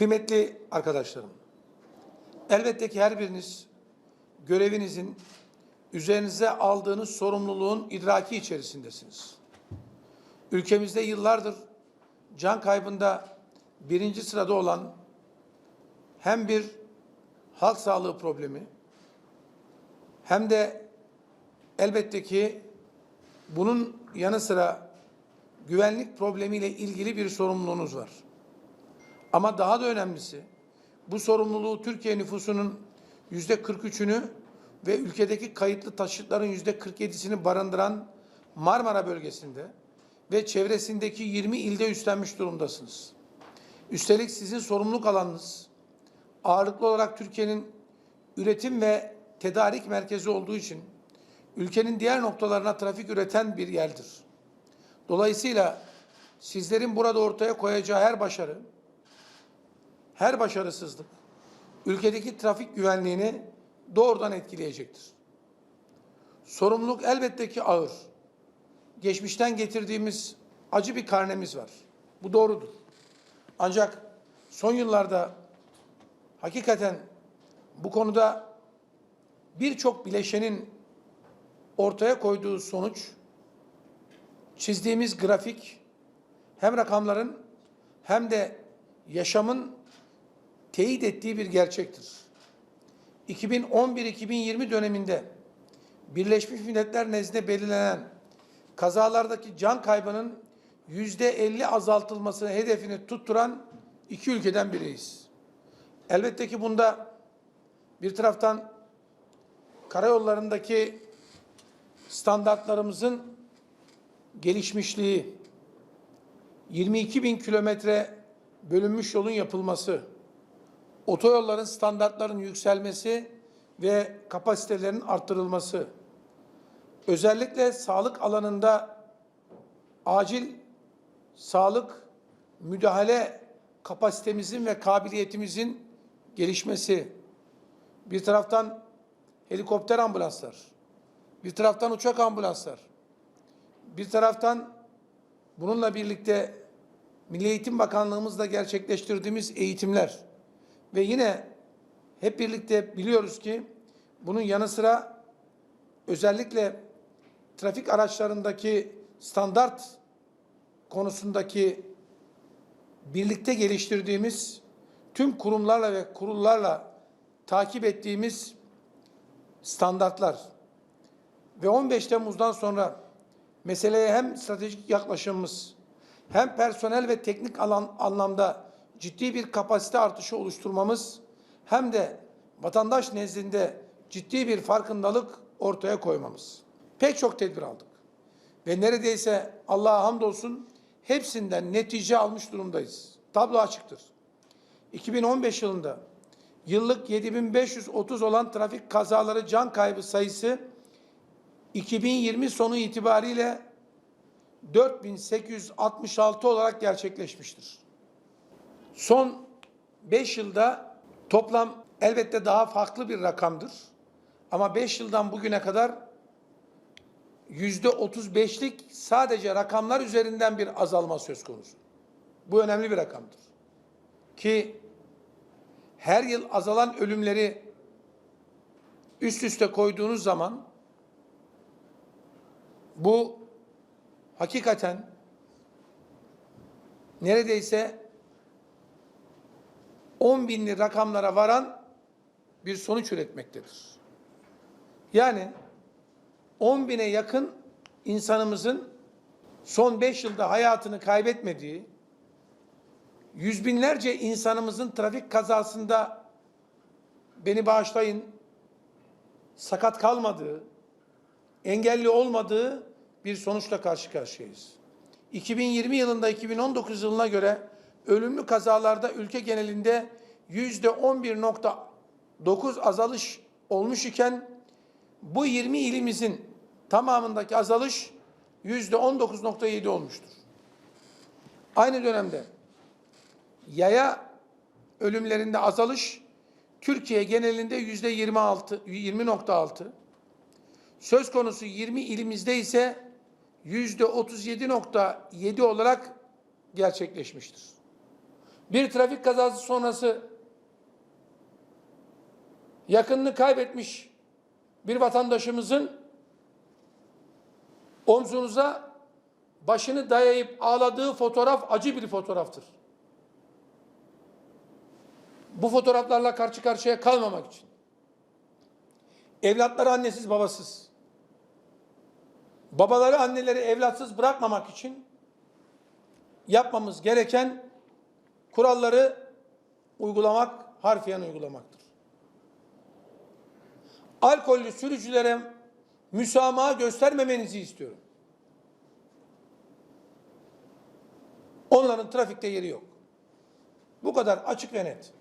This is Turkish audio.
Kıymetli arkadaşlarım, elbette ki her biriniz görevinizin üzerinize aldığınız sorumluluğun idraki içerisindesiniz. Ülkemizde yıllardır can kaybında birinci sırada olan hem bir halk sağlığı problemi hem de elbette ki bunun yanı sıra güvenlik problemiyle ilgili bir sorumluluğunuz var. Ama daha da önemlisi bu sorumluluğu Türkiye nüfusunun yüzde 43'ünü ve ülkedeki kayıtlı taşıtların yüzde 47'sini barındıran Marmara bölgesinde ve çevresindeki 20 ilde üstlenmiş durumdasınız. Üstelik sizin sorumluluk alanınız ağırlıklı olarak Türkiye'nin üretim ve tedarik merkezi olduğu için ülkenin diğer noktalarına trafik üreten bir yerdir. Dolayısıyla sizlerin burada ortaya koyacağı her başarı, her başarısızlık ülkedeki trafik güvenliğini doğrudan etkileyecektir. Sorumluluk elbette ki ağır. Geçmişten getirdiğimiz acı bir karnemiz var. Bu doğrudur. Ancak son yıllarda hakikaten bu konuda birçok bileşenin ortaya koyduğu sonuç çizdiğimiz grafik hem rakamların hem de yaşamın teyit ettiği bir gerçektir. 2011-2020 döneminde Birleşmiş Milletler nezdinde belirlenen kazalardaki can kaybının yüzde 50 azaltılması hedefini tutturan iki ülkeden biriyiz. Elbette ki bunda bir taraftan karayollarındaki standartlarımızın gelişmişliği, 22 bin kilometre bölünmüş yolun yapılması, otoyolların standartların yükselmesi ve kapasitelerin arttırılması, özellikle sağlık alanında acil sağlık müdahale kapasitemizin ve kabiliyetimizin gelişmesi, bir taraftan helikopter ambulanslar, bir taraftan uçak ambulanslar, bir taraftan bununla birlikte Milli Eğitim Bakanlığımızla gerçekleştirdiğimiz eğitimler ve yine hep birlikte biliyoruz ki bunun yanı sıra özellikle trafik araçlarındaki standart konusundaki birlikte geliştirdiğimiz tüm kurumlarla ve kurullarla takip ettiğimiz standartlar. Ve 15 Temmuz'dan sonra meseleye hem stratejik yaklaşımımız hem personel ve teknik alan anlamda ciddi bir kapasite artışı oluşturmamız hem de vatandaş nezdinde ciddi bir farkındalık ortaya koymamız. Pek çok tedbir aldık. Ve neredeyse Allah'a hamdolsun hepsinden netice almış durumdayız. Tablo açıktır. 2015 yılında yıllık 7530 olan trafik kazaları can kaybı sayısı 2020 sonu itibariyle 4866 olarak gerçekleşmiştir. Son 5 yılda toplam elbette daha farklı bir rakamdır. Ama 5 yıldan bugüne kadar yüzde 35'lik sadece rakamlar üzerinden bir azalma söz konusu. Bu önemli bir rakamdır. Ki her yıl azalan ölümleri üst üste koyduğunuz zaman bu hakikaten neredeyse 10 binli rakamlara varan bir sonuç üretmektedir. Yani 10 bine yakın insanımızın son 5 yılda hayatını kaybetmediği, yüz binlerce insanımızın trafik kazasında beni bağışlayın sakat kalmadığı, engelli olmadığı bir sonuçla karşı karşıyayız. 2020 yılında 2019 yılına göre ölümlü kazalarda ülke genelinde 11.9 azalış olmuş iken bu 20 ilimizin tamamındaki azalış yüzde 19.7 olmuştur. Aynı dönemde yaya ölümlerinde azalış Türkiye genelinde yüzde 26, 20.6. Söz konusu 20 ilimizde ise yüzde 37.7 olarak gerçekleşmiştir. bir trafik kazası sonrası yakınını kaybetmiş bir vatandaşımızın omzunuza başını dayayıp ağladığı fotoğraf acı bir fotoğraftır. Bu fotoğraflarla karşı karşıya kalmamak için evlatları annesiz babasız babaları anneleri evlatsız bırakmamak için yapmamız gereken kuralları uygulamak, harfiyen uygulamaktır. Alkollü sürücülere müsamaha göstermemenizi istiyorum. Onların trafikte yeri yok. Bu kadar açık ve net.